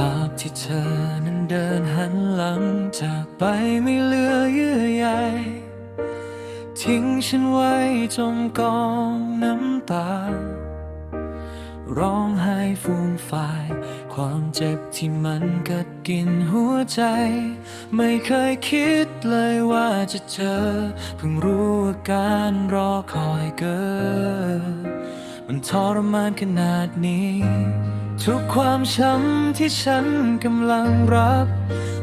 ภาพที่เธอนั้นเดินหันหลังจากไปไม่เหลือเยื่อใยทิ้งฉันไว้จมกองน้ำตา ร้องไห้ฟูมฟาย ความเจ็บที่มันกัดกินหัวใจ ไม่เคยคิดเลยว่าจะเจอ เพิ่งรู้ว่าการรอคอยเกิดมันทรมานขนาดนี้ ทุกความช้ำที่ฉันกำลังรับ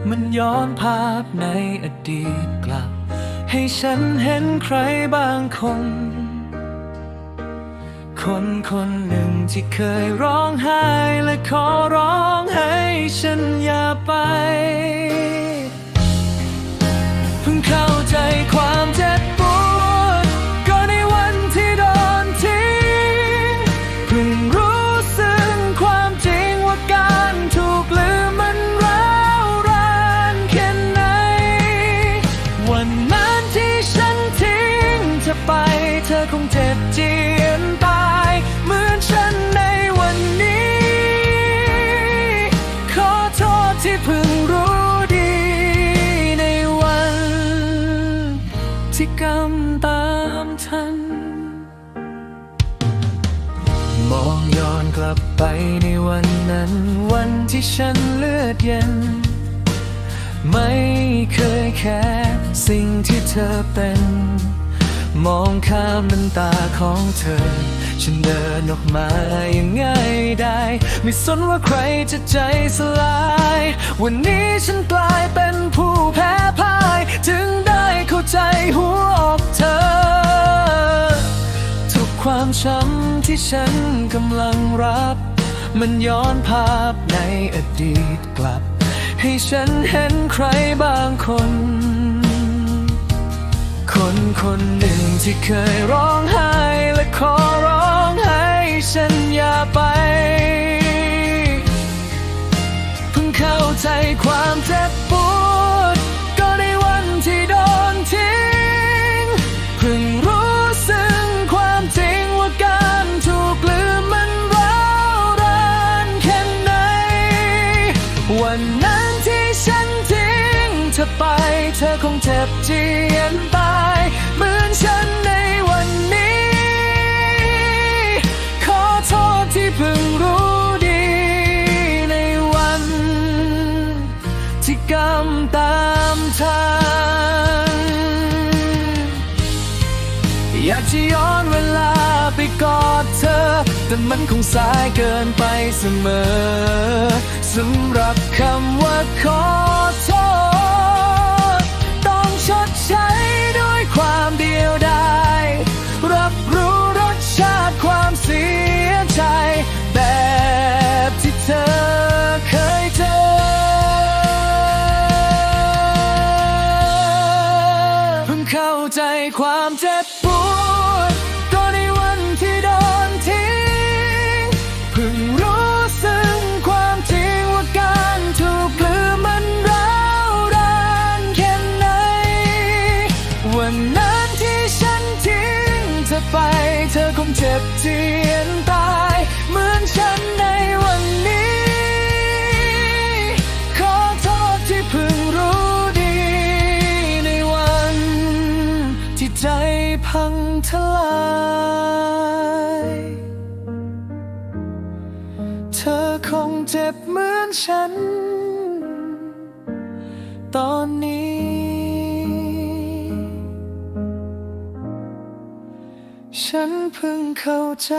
มันย้อนภาพในอดีตกลับ ให้ฉันเห็นใครบางคน คนคนหนึ่งที่เคยร้องไห้และขอร้องให้ฉันอย่าไป เพิ่งเข้า อคงเจ็บเจียนตาย เหมือนฉันในวันนี้ ขอโทษที่เพิ่งรู้ดี ในวันที่กำตามทัน มองย้อนกลับไปในวันนั้น วันที่ฉันเลือดเย็น ไม่เคยแค่สิ่งที่เธอเป็น มองข้ามน้ำตาของเธอ ฉันเดินออกมาอย่างง่ายได้ ไม่สนว่าใครจะใจสลาย วันนี้ฉันกลายเป็นผู้แพ้พ่าย ถึงได้เข้าใจหัวอกเธอ ทุกความช้ำที่ฉันกำลังรับ มันย้อนภาพในอดีตกลับ ให้ฉันเห็นใครบางคน คนคนหนึ่งที่เคยร้องไห้และขอร้องให้ฉันอย่าไป เพิ่งเข้าใจความเจ็บปวด ก็ในวันที่โดนทิ้ง เพิ่งรู้สึกความจริงว่าการถูกลืมมันร้าวรานแค่ไหน วันนั้นที่ฉันทิ้งเธอไป เธอคงเจ็บเจียนตา อยากจะย้อนเวลาไปกอดเธอ แต่มันคงสายเกินไปเสมอสำหรับคำว่าขอโทษ ต้องชดใช้ด้วยความเดียวดายรับรู้รสชาติความเสียใจ แบบที่เธอเคยเจอ เพิ่งเข้าใจความเจ็บปวด ไป เธอคงเจ็บเจียนตาย เหมือนฉันในวันนี้ ขอโทษที่เพิ่งรู้ดี ในวันที่ใจพังทลายเธอคงเจ็บเหมือนฉัน ฉันเพิ่งเข้าใจ